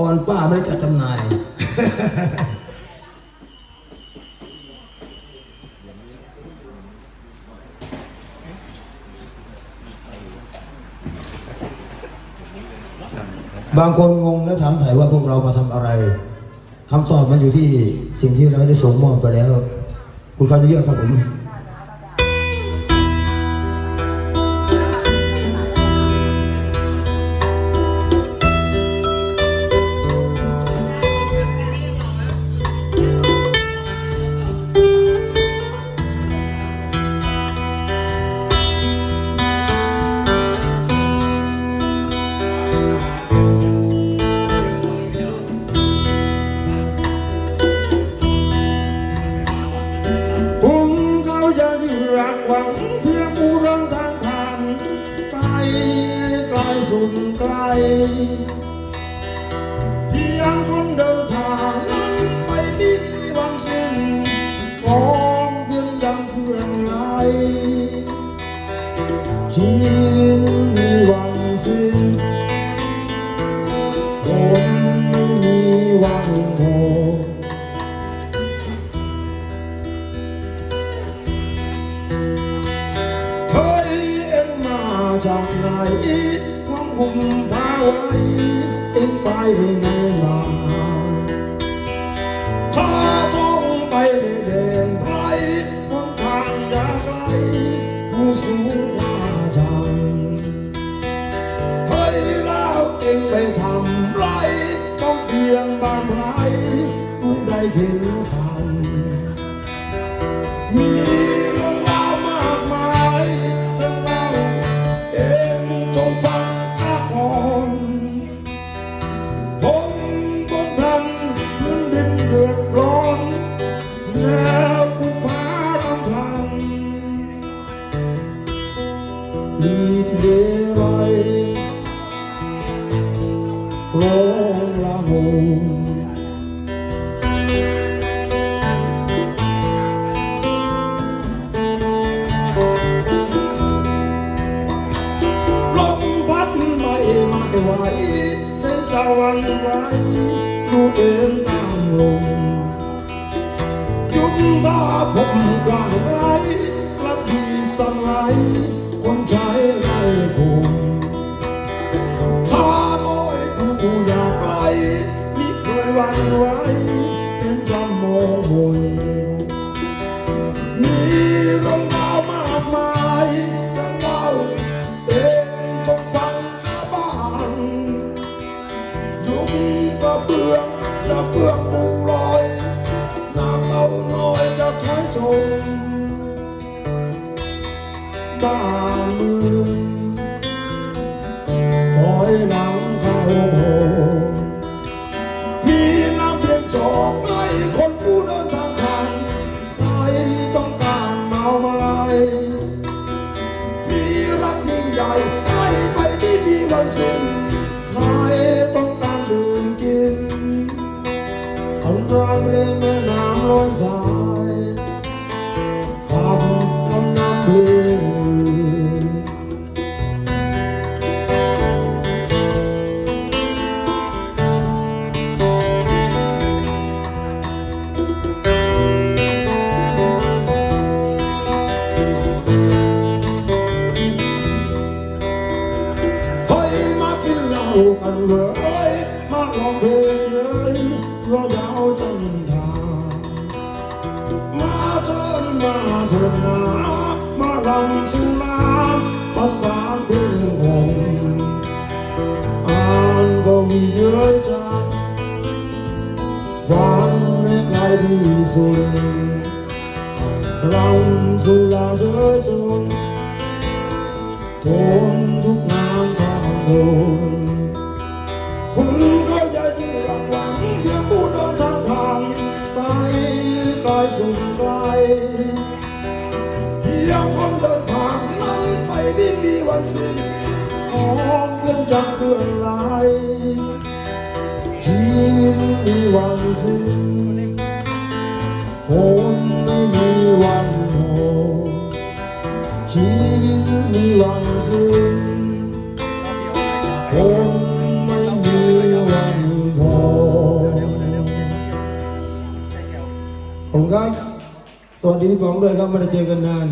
ตอนป้าไม่ได้จัดจำหน่าย บางคนงงแล้วถามถ่ายว่าพวกเรามาทำอะไรคำตอบมันอยู่ที่สิ่งที่เราได้ส่งมอบไปแล้ว คุณคาจะเยอะครับผม สุดไกลเพียงคนเดินทางนั้นไม่มีวันสิ้นของเพียงดังเพื่อนไรชีวิตมีวันสิ้นคนไม่มีวันหเฮ้ยเอ็งมาจากไหน ความพาไว้เอ็งไปไหนมาข้าต้องไปในแดนไรบนทางยาไกลผู้สูงว่าจังเฮ้ยแล้วเอ็งไปทำไรต้องเพียงบานไรผู้ใดเห็นทันมี ลมพัดไม่ไม่ไหวใจจะวันไหวดูเดินตามลมยุบตาผมกว้างไกลกระพี่สลายคนใจไร้คงถ้าน้อยผู้อยา วันไหวเป็นจำโมโหมีเรื่องราวมากมายเรื่เล่าเองจงฟังบ้างยุงกระเบื้องจะเบื้องปูลอยน้ำเอาน้อยจะถอยจมบ้านเมืองถอยหลัง มีรักยิ่งใหญ่ให้ไปที่มีวันสิ้นใครต้องการดื่มกินเอารางเรียนแม่น้ำลอยสาย ร้องเพลงเลย หลังหลังเพียงผู้เดินทางผ่านไปไกลสุดไกลเพียงคนเดินทางนั้นไปไม่มีวันสิ้นของเพื่อนจังเคลื่อนไหลชีวิตมีวันสิ้นคนไม่มีวันหชีวิตมีวันสิ้น ผมก็สวัสดีพี่ป๋องเลยครับไม่ได้เจอกันนาน